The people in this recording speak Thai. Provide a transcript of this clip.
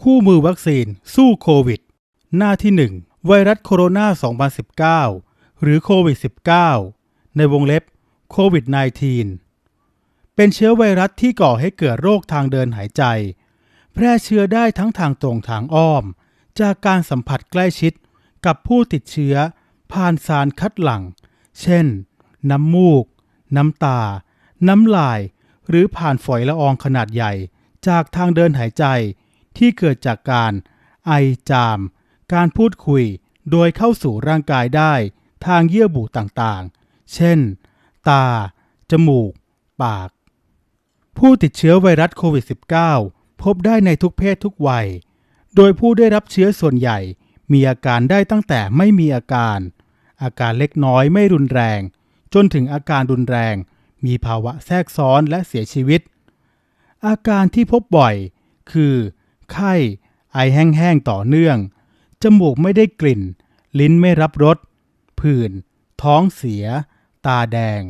คู่มือวัคซีน สู้โควิด หน้าที่ 1 ไวรัสโคโรนา 2019 หรือโควิด -19 ในวงเล็บโควิด -19 เป็นเชื้อไวรัสที่ก่อให้เกิดโรคทางเดินหายใจ แพร่เชื้อได้ทั้งทางตรงทางอ้อม จากการสัมผัสใกล้ชิดกับผู้ติดเชื้อ ผ่านสารคัดหลั่ง เช่น น้ำมูก น้ำตา น้ำลาย หรือผ่านฝอยละอองขนาดใหญ่ จากทางเดินหายใจ ที่เกิดจากการไอจาม การพูดคุยโดยเข้าสู่ร่างกายได้ทางเยื่อบุต่างๆ เช่น ตา จมูก ปาก ผู้ติดเชื้อไวรัสโควิด -19 พบได้ในทุกเพศทุกวัย โดยผู้ได้รับเชื้อส่วนใหญ่มีอาการได้ตั้งแต่ไม่มีอาการ อาการเล็กน้อยไม่รุนแรง จนถึงอาการรุนแรง มีภาวะแทรกซ้อนและเสียชีวิต อาการที่พบบ่อย คือ ไข้ ไอแห้งๆต่อเนื่อง จมูกไม่ได้กลิ่น ลิ้นไม่รับรสผื่น ท้องเสีย ตาแดง